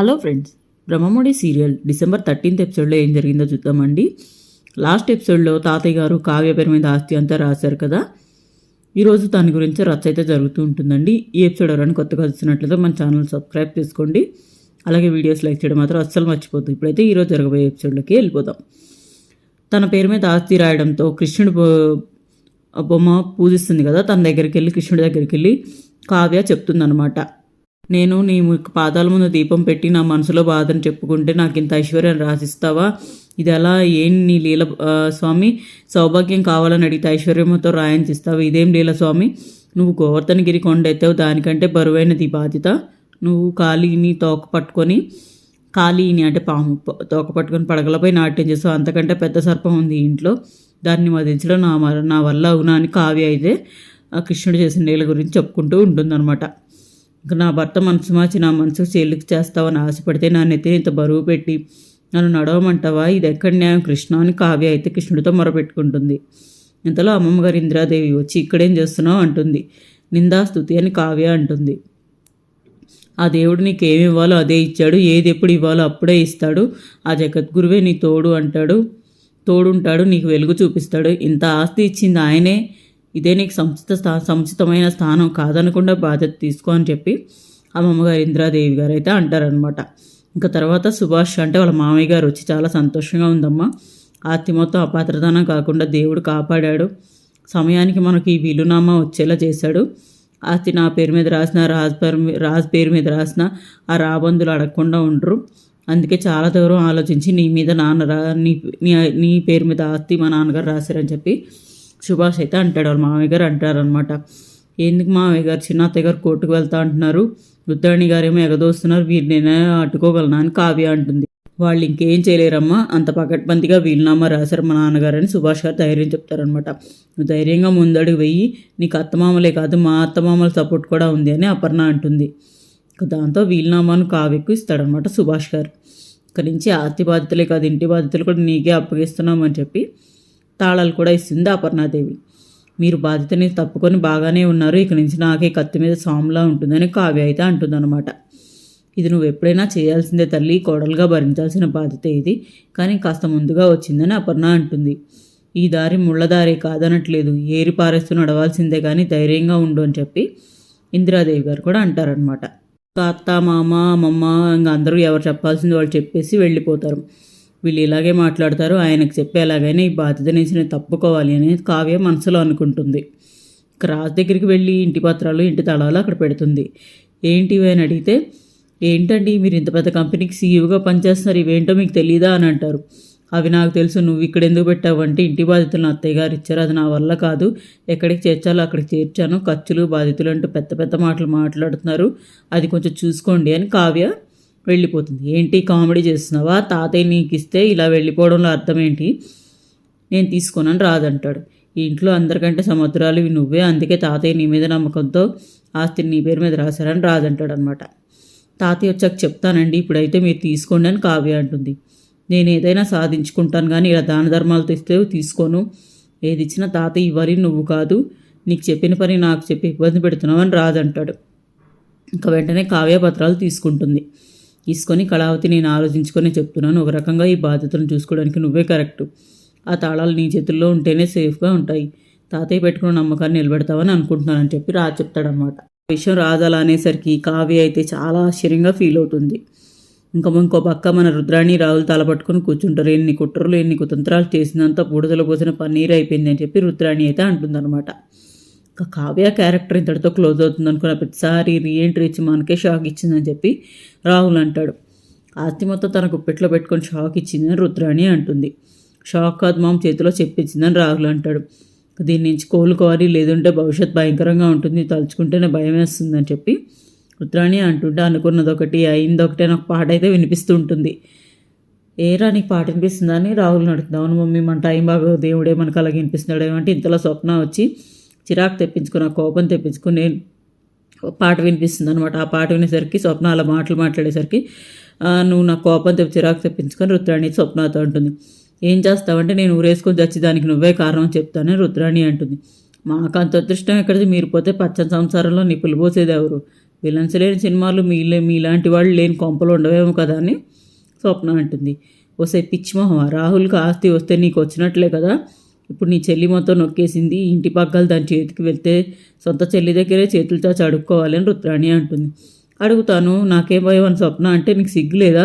Hello friends Brahmamudi serial December thirteenth ఎపిసోడ్లో ఏం జరిగిందో చూద్దామండి. లాస్ట్ ఎపిసోడ్లో తాతయ్య గారు కావ్య పేరు మీద ఆస్తి అంతా రాశారు కదా? ఈరోజు దాని గురించి రచ్చ అయితే జరుగుతూ ఉంటుందండి. ఈ ఎపిసోడ్ ఎవరైనా కొత్తగా వచ్చినట్లయితే మన ఛానల్ సబ్స్క్రైబ్ చేసుకోండి. అలాగే వీడియోస్ లైక్ చేయడం మాత్రం అస్సలు మర్చిపోతుంది ఇప్పుడైతే ఈరోజు జరగబోయే ఎపిసోడ్లోకి వెళ్ళిపోదాం. తన పేరు మీద ఆస్తి రాయడంతో కృష్ణుడు బొమ్మ పూజిస్తుంది కదా? తన దగ్గరికి వెళ్ళి కృష్ణుడి దగ్గరికి వెళ్ళి కావ్య చెప్తుందనమాట నేను నీ పాదాల ముందు దీపం పెట్టి నా మనసులో బాధను చెప్పుకుంటే నాకు ఇంత ఐశ్వర్యం రాసిస్తావా? ఇది ఎలా ఏం నీ లీల స్వామి? సౌభాగ్యం కావాలని అడిగితే ఐశ్వర్యంతో రాయించిస్తావు. ఇదేం లీల స్వామి? నువ్వు గోవర్ధనగిరి కొండ ఎత్తావు దానికంటే బరువైనది బాధ్యత. నువ్వు కాళీని తోక పట్టుకొని కాళీని అంటే పాము తోక పట్టుకొని పడగలపై నాట్యం చేస్తావు. అంతకంటే పెద్ద సర్పం ఉంది ఇంట్లో. దాన్ని మదించడం నా నా వల్ల అవునా అని కావ్య అయితే ఆ కృష్ణుడు చేసిన నీళ్ళ గురించి చెప్పుకుంటూ ఉంటుందన్నమాట. ఇంకా నా భర్త మనసు మార్చి నా మనసుకు చెల్లికి చేస్తావని ఆశపడితే నా నెత్తిని ఇంత బరువు పెట్టి నన్ను నడవమంటావా? ఇది ఎక్కడ న్యాయం? కృష్ణ అని కావ్య అయితే కృష్ణుడితో మొరపెట్టుకుంటుంది. ఇంతలో అమ్మమ్మగారు ఇంద్రాదేవి ఇందిరాదేవి వచ్చి ఇక్కడేం చేస్తున్నావు? అంటుంది. నిందా స్థుతి అని కావ్య అంటుంది. ఆ దేవుడు నీకు ఏమి ఇవ్వాలో అదే ఇచ్చాడు. ఏది ఎప్పుడు ఇవ్వాలో అప్పుడే ఇస్తాడు. ఆ జగద్గురువే నీ తోడు అంటాడు. తోడుంటాడు నీకు వెలుగు చూపిస్తాడు. ఇంత ఆస్తి ఇచ్చింది ఆయనే. ఇదే నీకు సముచిత స్థా సముచితమైన స్థానం కాదనకుండా బాధ్యత తీసుకో అని చెప్పి అమ్మమ్మగారు ఇందిరాదేవి గారు అయితే అంటారనమాట ఇంకా తర్వాత సుభాష్ అంటే వాళ్ళ మామయ్య గారు వచ్చి చాలా సంతోషంగా ఉందమ్మా. ఆస్తి మొత్తం అపాత్రదానం కాకుండా దేవుడు కాపాడాడు. సమయానికి మనకి ఈ వీలునామా వచ్చేలా చేశాడు. ఆస్తి నా పేరు మీద రాసిన రాజ్ పేరు రాజ్ పేరు మీద రాసిన ఆ రాబందులు అడగకుండా ఉండరు. అందుకే చాలా దూరం ఆలోచించి నీ మీద నాన్న రా నీ నీ నీ పేరు మీద ఆస్తి మా నాన్నగారు రాశారని చెప్పి సుభాష్ అయితే అంటాడు వాళ్ళ మామయ్య గారు అంటారనమాట ఎందుకు మామయ్య గారు? చిన్న అత్తయ్య గారు కోర్టుకు వెళ్తా అంటున్నారు. రుద్రాణి గారేమో ఎగదోస్తున్నారు. వీరినైనా అడ్డుకోగలనా అని కావ్య అంటుంది. వాళ్ళు ఇంకేం చేయలేరమ్మా. అంత పకడ్బందీగా వీలునామా రాశారు మా నాన్నగారని సుభాష్ గారు ధైర్యం చెప్తారనమాట నువ్వు ధైర్యంగా ముందడుగు వెయ్యి నీకు అత్తమామలే కాదు మా అత్తమామల సపోర్ట్ కూడా ఉంది అని అపర్ణ అంటుంది. దాంతో వీలునామాను కావ్యకు ఇస్తాడనమాట సుభాష్ గారు. ఇక్కడి నుంచి ఆస్తి బాధ్యతలే కాదు ఇంటి బాధ్యతలు కూడా నీకే అప్పగిస్తున్నామని చెప్పి తాళాలు కూడా ఇస్తుంది అపర్ణాదేవి. మీరు బాధ్యతని తప్పుకొని బాగానే ఉన్నారు. ఇక నుంచి నాకే కత్తి మీద సాములా ఉంటుందని కావ్య అయితే అంటుందన్నమాట. ఇది నువ్వు ఎప్పుడైనా చేయాల్సిందే తల్లి. కోడలుగా భరించాల్సిన బాధ్యత ఇది. కానీ కాస్త ముందుగా వచ్చిందని అపర్ణ అంటుంది. ఈ దారి ముళ్ళదారి కాదనట్లేదు. ఏరి పారేస్తూ నడవాల్సిందే కానీ ధైర్యంగా ఉండు అని చెప్పి ఇందిరాదేవి గారు కూడా అంటారనమాట అత్త మామ అమ్మమ్మ ఇంకా అందరూ ఎవరు చెప్పాల్సింది వాళ్ళు చెప్పేసి వెళ్ళిపోతారు. వీళ్ళు ఇలాగే మాట్లాడతారు ఆయనకు చెప్పేలాగైనా ఈ బాధ్యత నుంచి నేను తప్పుకోవాలి అనేది కావ్య మనసులో అనుకుంటుంది. క్రాస్ దగ్గరికి వెళ్ళి ఇంటి పత్రాలు ఇంటి తళాలు అక్కడ పెడుతుంది. ఏంటివి అని అడిగితే ఏంటండి మీరు ఇంత పెద్ద కంపెనీకి సీఈఓగా పనిచేస్తున్నారు ఇవేంటో మీకు తెలియదా అని అంటారు. అవి నాకు తెలుసు నువ్వు ఇక్కడ ఎందుకు పెట్టావు అంటే ఇంటి బాధ్యతలు నా అత్తయ్య గారు ఇచ్చారు అది నా వల్ల కాదు. ఎక్కడికి చేర్చాలో అక్కడికి చేర్చాను. ఖర్చులు బాధ్యతలు అంటూ పెద్ద పెద్ద మాటలు మాట్లాడుతున్నారు. అది కొంచెం చూసుకోండి అని కావ్య వెళ్ళిపోతుంది. ఏంటి కామెడీ చేస్తున్నావా? తాతయ్య నీకు ఇస్తే ఇలా వెళ్ళిపోవడంలో అర్థం ఏంటి నేను తీసుకోనని రాదంటాడు. ఈ ఇంట్లో అందరికంటే సముద్రాలు నువ్వే. అందుకే తాతయ్య నీ మీద నమ్మకంతో ఆస్తిని నీ పేరు మీద రాశారని రాదంటాడు అనమాట తాతయ్య వచ్చాక చెప్తానండి ఇప్పుడైతే మీరు తీసుకోండి అని కావ్య అంటుంది. నేను ఏదైనా సాధించుకుంటాను కానీ ఇలా దాన ధర్మాలతో ఇస్తే తీసుకోను. ఏది ఇచ్చినా తాతయ్య ఇవ్వాలి నువ్వు కాదు. నీకు చెప్పిన పని నాకు చెప్పి ఇబ్బంది పెడుతున్నావు అని రాదంటాడు. ఇంకా వెంటనే కావ్య పత్రాలు తీసుకుంటుంది. తీసుకొని కళావతి నేను ఆలోచించుకొని చెప్తున్నాను. ఒక రకంగా ఈ బాధ్యతను చూసుకోవడానికి నువ్వే కరెక్ట్. ఆ తాళాలు నీ చేతుల్లో ఉంటేనే సేఫ్గా ఉంటాయి. తాతయ్య పెట్టుకున్న నమ్మకాన్ని నిలబెడతావని అనుకుంటున్నానని చెప్పి రాజు చెప్తాడనమాట ఆ విషయం రాజాల అనేసరికి కావ్య అయితే చాలా ఆశ్చర్యంగా ఫీల్ అవుతుంది. ఇంకా ఇంకో పక్క మన రుద్రాణి రావులు తలపట్టుకొని కూర్చుంటారు. ఎన్ని కుట్రలు ఎన్ని కుతంత్రాలు చేసినంత బూడిదలో పోసిన పన్నీర్ అయిపోయింది అని చెప్పి రుద్రాణి అయితే అంటుందన్నమాట. ఇంకా కావ్య క్యారెక్టర్ ఇంతటితో క్లోజ్ అవుతుంది అనుకున్న ప్రతిసారి రీఎంట్రీ ఇచ్చి మనకే షాక్ ఇచ్చిందని చెప్పి రాహుల్ అంటాడు. ఆస్తి మొత్తం తన గుప్పెట్లో పెట్టుకొని షాక్ ఇచ్చిందని రుద్రాణి అంటుంది. షాక్ కాదు మామ చేతిలో చెప్పించిందని రాహుల్ అంటాడు. దీని నుంచి కోలుకోవాలి లేదంటే భవిష్యత్ భయంకరంగా ఉంటుంది తలుచుకుంటేనే భయం వేస్తుందని చెప్పి రుద్రాణి అంటుంటే అనుకున్నది ఒకటి అయింది ఒకటి నాకు పాట అయితే వినిపిస్తూ ఉంటుంది. ఏరా నీకు పాట వినిపిస్తుందని రాహుల్ అడుగుతుంది అవును మమ్మీ మన టైం బాగా దేవుడే మనకు అలాగే వినిపిస్తున్నాడు ఏమంటే ఇంతలో స్వప్న వచ్చి చిరాకు తెప్పించుకుని ఆ కోపం తెప్పించుకుని నేను పాట వినిపిస్తుంది అనమాట ఆ పాట వినేసరికి స్వప్న అలా మాటలు మాట్లాడేసరికి నువ్వు నా కోపం తెప్పి చిరాకు తెప్పించుకొని రుద్రాణి స్వప్నతో అంటుంది. ఏం చేస్తావంటే నేను ఊరేసుకొని చచ్చి దానికి నువ్వే కారణం చెప్తానని రుద్రాణి అంటుంది. మాకు అంత అదృష్టం ఎక్కడిది? మీరు పోతే పచ్చని సంసారంలో నిప్పులు పోసేది ఎవరు? విలన్స్ లేని సినిమాలు మీలే మీలాంటి వాళ్ళు లేని కొంపలు ఉండవేమో కదా అని స్వప్న అంటుంది. ఓసే పిచ్చి రాహుల్కి ఆస్తి వస్తే నీకు వచ్చినట్లే కదా? ఇప్పుడు నీ చెల్లి మొత్తం నొక్కేసింది ఇంటి పక్కలు దాని చేతికి వెళ్తే సొంత చెల్లి దగ్గరే చేతులు చాచి అడుక్కోవాలని రుద్రాణి అంటుంది. అడుగుతాను నాకేం భయం అని స్వప్న అంటే నీకు సిగ్గు లేదా?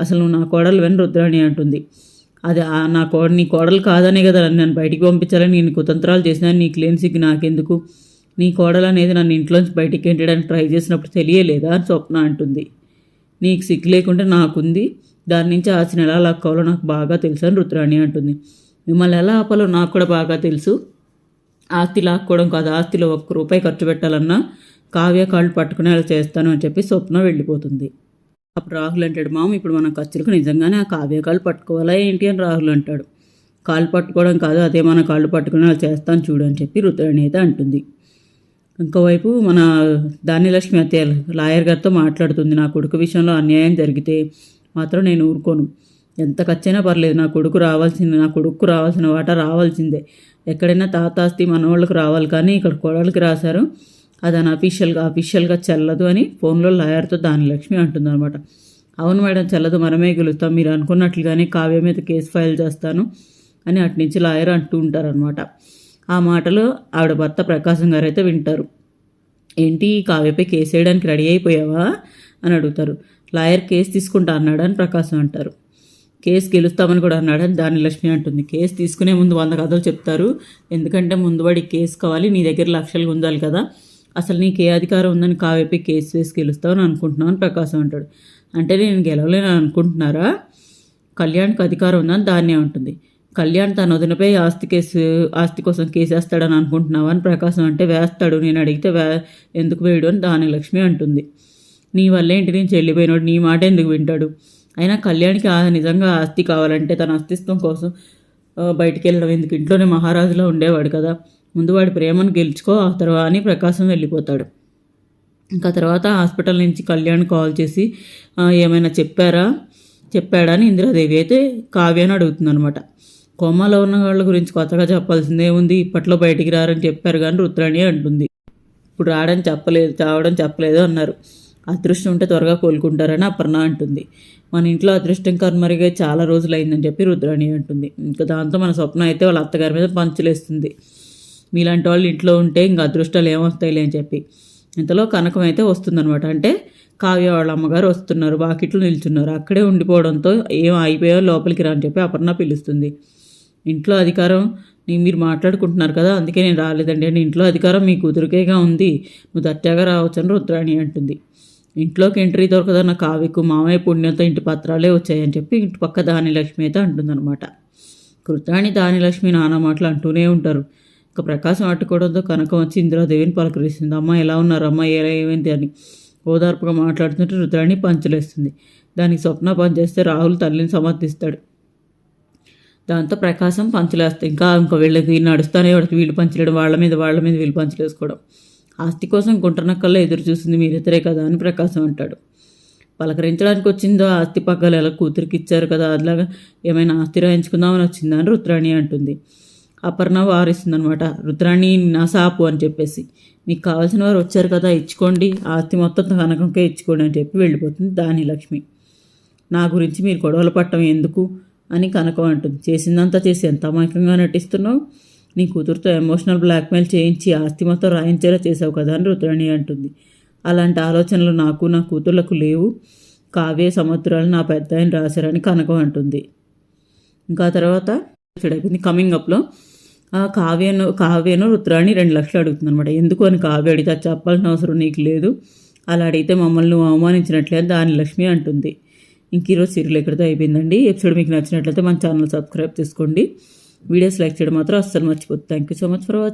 అసలు నువ్వు నా కోడలు వెన్ రుద్రాణి అంటుంది. అది నా కోడ నీ కోడలు కాదనే కదా నన్ను బయటికి పంపించాలని నేను కుతంత్రాలు చేసినా నీకు లేని సిగ్గు నాకెందుకు? నీ కోడలు అనేది నన్ను ఇంట్లోంచి బయటికి ఎంటడానికి ట్రై చేసినప్పుడు తెలియలేదా అని స్వప్న అంటుంది. నీకు సిగ్గు లేకుంటే నాకుంది దాని నుంచి ఆశని ఎలా లాక్కోవాలో నాకు బాగా తెలుసు అని రుద్రాణి అంటుంది. మిమ్మల్ని ఎలా ఆపాలో నాకు కూడా బాగా తెలుసు. ఆస్తి లాక్కోవడం కాదు ఆస్తిలో ఒక్క రూపాయి ఖర్చు పెట్టాలన్నా కావ్య కాళ్ళు పట్టుకునే అలా చేస్తాను అని చెప్పి స్వప్న వెళ్ళిపోతుంది. అప్పుడు రాహుల్ అంటాడు మామ ఇప్పుడు మన ఖర్చులకు నిజంగానే ఆ కావ్య కాళ్ళు పట్టుకోవాలా ఏంటి? అని రాహుల్ అంటాడు. కాళ్ళు పట్టుకోవడం కాదు అదే మన కాళ్ళు పట్టుకుని అలా చేస్తాను చూడు అని చెప్పి రుద్రాణి అంటుంది. ఇంకోవైపు మన ధాన్యలక్ష్మి అత్తయ్య లాయర్ గారితో మాట్లాడుతుంది నా కొడుకు విషయంలో అన్యాయం జరిగితే మాత్రం నేను ఊరుకోను. ఎంత ఖర్చైనా పర్లేదు నా కొడుకు రావాల్సింది నా కొడుకు రావాల్సిన వాట రావాల్సిందే. ఎక్కడైనా తాతాస్తి మనవాళ్ళకి రావాలి కానీ ఇక్కడ కోడలికి రాశారు. అది అని అఫీషియల్గా అఫీషియల్గా చెల్లదు అని ఫోన్లో లాయర్తో దానిలక్ష్మి లక్ష్మి అంటుందన్నమాట. అవును మేడం చెల్లదు మనమే గెలుస్తాం మీరు అనుకున్నట్లుగానే కావ్య మీద కేసు ఫైల్ చేస్తాను అని అటు నుంచి లాయర్ అంటూ ఉంటారనమాట ఆ మాటలు ఆవిడ భర్త ప్రకాశం గారు అయితే వింటారు. ఏంటి కావ్యపై కేసు వేయడానికి రెడీ అయిపోయావా? అని అడుగుతారు. లాయర్ కేసు తీసుకుంటా అన్నాడు? అని ప్రకాశం అంటారు. కేసు గెలుస్తామని కూడా అన్నాడు. దాని లక్ష్మి అంటుంది. కేసు తీసుకునే ముందు వంద కథలు చెప్తారు. ఎందుకంటే ముందు వాడి కేసు కావాలి. నీ దగ్గర లక్షలు ఉండాలి కదా. అసలు నీకు ఏ అధికారం ఉందని కావేపై కేసు వేసి గెలుస్తావని అనుకుంటున్నావు అని ప్రకాశం అంటాడు. అంటే నేను గెలవలేను అనుకుంటున్నారా? కళ్యాణ్కి అధికారం ఉందని దాన్నే ఉంటుంది కళ్యాణ్ తన వదినపై ఆస్తి కేసు ఆస్తి కోసం కేసేస్తాడని అనుకుంటున్నావా అని ప్రకాశం అంటే వేస్తాడు. నేను అడిగితే వే ఎందుకు వేయడు అని దాని లక్ష్మి అంటుంది. నీ వల్ల ఇంటి నేను చెల్లిపోయినాడు నీ మాట ఎందుకు వింటాడు? అయినా కళ్యాణ్కి నిజంగా ఆస్తి కావాలంటే తన అస్తిత్వం కోసం బయటికి వెళ్ళడం ఎందుకు? ఇంట్లోనే మహారాజులో ఉండేవాడు కదా. ముందు వాడి ప్రేమను గెలుచుకో ఆ తర్వాత అని ప్రకాశం వెళ్ళిపోతాడు. ఇంకా తర్వాత హాస్పిటల్ నుంచి కళ్యాణ్ కాల్ చేసి ఏమైనా చెప్పారా? చెప్పాడా? అని ఇందిరాదేవి అయితే కావ్యాన్ని అడుగుతుందనమాట కోమాలో ఉన్న వాళ్ళ గురించి కొత్తగా చెప్పాల్సిందే ఉంది. ఇప్పట్లో బయటికి రారని చెప్పారు కానీ రుద్రాణి అంటుంది. ఇప్పుడు రావడం చెప్పలేదు చావడం చెప్పలేదు అన్నారు. అదృష్టం ఉంటే త్వరగా కోలుకుంటారని అపర్ణ అంటుంది. మన ఇంట్లో అదృష్టం కర్మరిగా చాలా రోజులు అయిందని చెప్పి రుద్రాణి అంటుంది. ఇంకా దాంతో మన స్వప్న అయితే వాళ్ళ అత్తగారి మీద పంచులేస్తుంది. మీలాంటి వాళ్ళు ఇంట్లో ఉంటే ఇంకా అదృష్టాలు ఏమొస్తాయిలే అని చెప్పి. ఇంతలో కనకం అయితే వస్తుందనమాట అంటే కావ్య వాళ్ళ అమ్మగారు వస్తున్నారు. వాకిట్లో నిల్చున్నారు. అక్కడే ఉండిపోవడంతో ఏం అయిపోయో లోపలికి రా అని చెప్పి అపర్ణ పిలుస్తుంది. ఇంట్లో అధికారం మీరు మాట్లాడుకుంటున్నారు కదా అందుకే నేను రాలేదండి. అంటే ఇంట్లో అధికారం మీ కూతురికేగా ఉంది. నువ్వు దట్టాగా రావచ్చు రుద్రాణి అంటుంది. ఇంట్లోకి ఎంట్రీ దొరకదన్న కావ్యకు మామయ్య పుణ్యంతో ఇంటి పత్రాలే వచ్చాయని చెప్పి ఇంటి పక్క దానిలక్ష్మి అయితే అంటుందన్నమాట. కృతాణి దానిలక్ష్మి నానా మాటలు అంటూనే ఉంటారు. ఇక ప్రకాశం అట్టుకోవడంతో కనకం వచ్చి ఇందిరాదేవిని పలకరిస్తుంది. అమ్మ ఎలా ఉన్నారు అమ్మ ఎలా ఏమైంది? అని ఓదార్పుగా మాట్లాడుతుంటే రుద్రాణి పంచులేస్తుంది. దానికి స్వప్న పనిచేస్తే రాహుల్ తల్లిని సమర్థిస్తాడు. దాంతో ప్రకాశం పంచలేస్తాయి ఇంకా ఇంకా వీళ్ళకి నడుస్తానే వాడికి వీళ్ళు పంచలేడు. వాళ్ళ మీద వాళ్ళ మీద వీళ్ళు పంచలేసుకోవడం. ఆస్తి కోసం గుంటనక్కల్లో ఎదురు చూసింది మీరిద్దరే కదా అని ప్రకాశం అంటాడు. పలకరించడానికి వచ్చిందో ఆస్తి పగ్గాలు ఎలా కూతురికి ఇచ్చారు కదా అదిలాగా ఏమైనా ఆస్తి రాయించుకుందామని వచ్చిందా అని రుద్రాణి అంటుంది. అపర్ణ వారిస్తుందనమాట రుద్రాణి నా సాపు అని చెప్పేసి. మీకు కావాల్సిన వారు వచ్చారు కదా ఇచ్చుకోండి. ఆస్తి మొత్తం కనకంకే ఇచ్చుకోండి అని చెప్పి వెళ్ళిపోతుంది దాని లక్ష్మి నా గురించి మీరు గొడవలు పట్టడం ఎందుకు అని కనకం అంటుంది. చేసిందంతా చేసి ఎంత అమాయకంగా నటిస్తున్నావు? నీ కూతురుతో ఎమోషనల్ బ్లాక్మెయిల్ చేయించి ఆస్తి మొత్తం రాయించేలా చేసావు కదా అని రుద్రాణి అంటుంది. అలాంటి ఆలోచనలు నాకు నా కూతుర్లకు లేవు. కావ్య సముద్రాలు నా పెద్ద ఆయన రాశారని కనకం అంటుంది. ఇంకా తర్వాత అయిపోయింది కమింగ్ అప్లో కావ్యను కావ్యను రుద్రాణి రెండు లక్షలు అడుగుతుంది అనమాట ఎందుకు అని కావ్య అడిగితే చెప్పాల్సిన అవసరం నీకు లేదు. అలా అడిగితే మమ్మల్ని అవమానించినట్లే దాని లక్ష్మి అంటుంది. ఇంక ఈరోజు సీరియల్ ఎక్కడితో అయిపోయిందండి. ఎపిసోడ్ మీకు నచ్చినట్లయితే మన ఛానల్ సబ్స్క్రైబ్ చేసుకోండి. వీడియోస్ లైక్ చేయడం మాత్రం అస్సలు మర్చిపోతుంది thank you so much for watching